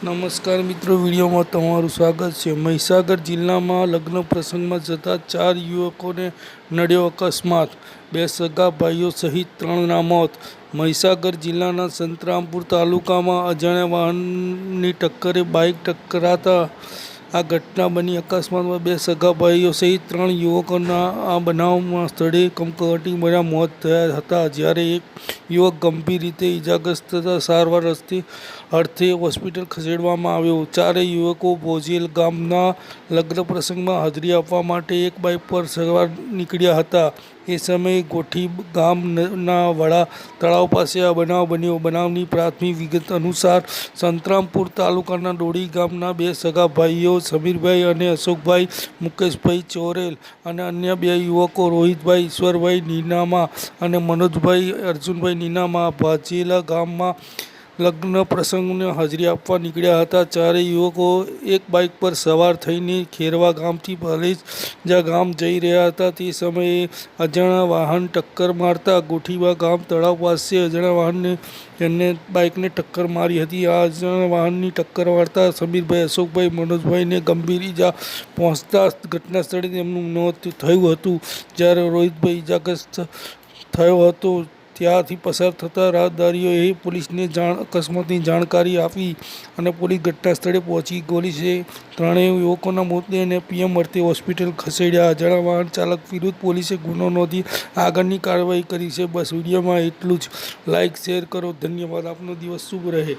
નમસ્કાર મિત્રો, વિડીયોમાં તમારું સ્વાગત છે. મહીસાગર જિલ્લામાં લગ્ન પ્રસંગમાં જતા ચાર યુવકોને નડ્યો અકસ્માત. બે સગા ભાઈઓ સહિત ત્રણના મોત. મહીસાગર જિલ્લાના સંતરામપુર તાલુકામાં અજાણ્યા વાહનની ટક્કરે બાઇક ટકરાતા આ ઘટના બની અકસ્માતમાં બે સગા ભાઈઓ સહિત ત્રણ યુવકોના આ બનાવમાં સ્થળે કમકવટી મળ્યા મોત થયા હતા. જ્યારે એક યુવક ગંભીર રીતે ઇજાગ્રસ્ત થતા સારવાર રસ્તે અર્થે હોસ્પિટલ ખસેડવામાં આવ્યો. ચારેય યુવકો ભોજેલ ગામના લગ્ન પ્રસંગમાં હાજરી આપવા માટે એક બાઇક પર સવાર નીકળ્યા હતા. એ સમયે ગોઠી ગામના વડા તળાવ પાસે આ બનાવ બન્યો. બનાવની પ્રાથમિક વિગત અનુસાર સંતરામપુર તાલુકાના ડોડી ગામના બે સગા ભાઈઓ સમીરભાઈ અને અશોકભાઈ મુકેશભાઈ ચોરેલ અને અન્ય બે યુવકો રોહિતભાઈ ઈશ્વરભાઈ નીનામા અને મનોજભાઈ અર્જુનભાઈ નીનામા. ભાજેલા ગામમાં લગ્ન પ્રસંગને હાજરી આપવા નીકળ્યા હતા. ચારે યુવકો એક બાઇક પર સવાર થઈને ખેરવા ગામથી પાલેજા ગામ જઈ રહ્યા હતા, તે સમયે અજાણ્યા વાહન ટક્કર મારતા ગોઠીબા ગામ તળાવ પાસે અજાણા વાહનને એમને બાઇકને ટક્કર મારી હતી. આ અજાણા વાહનની ટક્કર મારતા સમીરભાઈ, અશોકભાઈ, મનોજભાઈને ગંભીર ઈજા પહોંચતા ઘટના સ્થળે તેમનું મોત થયું હતું. જ્યારે રોહિતભાઈ ઈજાગ્રસ્ત થયો હતો ત્યાંથી પસાર થતા રાહદારીઓએ પોલીસને જાણ, અકસ્માતની જાણકારી આપી અને પોલીસ ઘટના સ્થળે પહોંચી પોલીસે ત્રણેય યુવકોના મૃતદેહને પીએમ અર્થે હોસ્પિટલ ખસેડ્યા. જણા વાહન ચાલક વિરુદ્ધ પોલીસે ગુનો નોંધી આગળની કાર્યવાહી કરી છે. બસ વિડીયોમાં એટલું જ. લાઇક શેર કરો. ધન્યવાદ. આપનો દિવસ શુભ રહે.